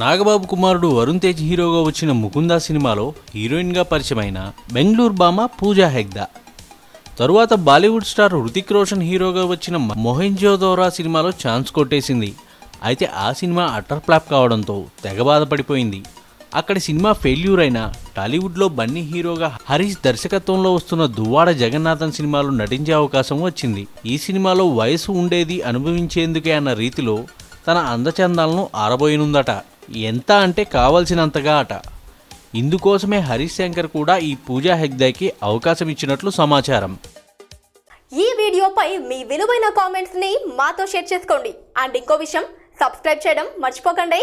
నాగబాబు కుమారుడు వరుణ్ తేజ్ హీరోగా వచ్చిన ముకుందా సినిమాలో హీరోయిన్గా పరిచయమైన బెంగళూరు బామ పూజా హెగ్దా తరువాత బాలీవుడ్ స్టార్ హృతిక్ రోషన్ హీరోగా వచ్చిన మొహెంజోదోరా సినిమాలో ఛాన్స్ కొట్టేసింది. అయితే ఆ సినిమా అటర్ ఫ్లాప్ కావడంతో తెగ బాధపడిపోయింది. అక్కడి సినిమా ఫెయిల్యూర్ అయిన టాలీవుడ్లో బన్నీ హీరోగా హరీష్ దర్శకత్వంలో వస్తున్న దువ్వాడ జగన్నాథన్ సినిమాలో నటించే అవకాశం వచ్చింది. ఈ సినిమాలో వయసు ఉండేది అనుభవించేందుకే అన్న రీతిలో తన అందచందాలను ఆరబోయనుందట. ఎంత అంటే కావలసినంతగా అట. ఇందుకోసమే హరీష్ శంకర్ కూడా ఈ పూజా హెగ్దేకి అవకాశం ఇచ్చినట్లు సమాచారం. ఈ వీడియోపై మీ విలువైన కామెంట్స్ని మాతో షేర్ చేసుకోండి. అండ్ ఇంకో విషయం సబ్స్క్రైబ్ చేయడం మర్చిపోకండి.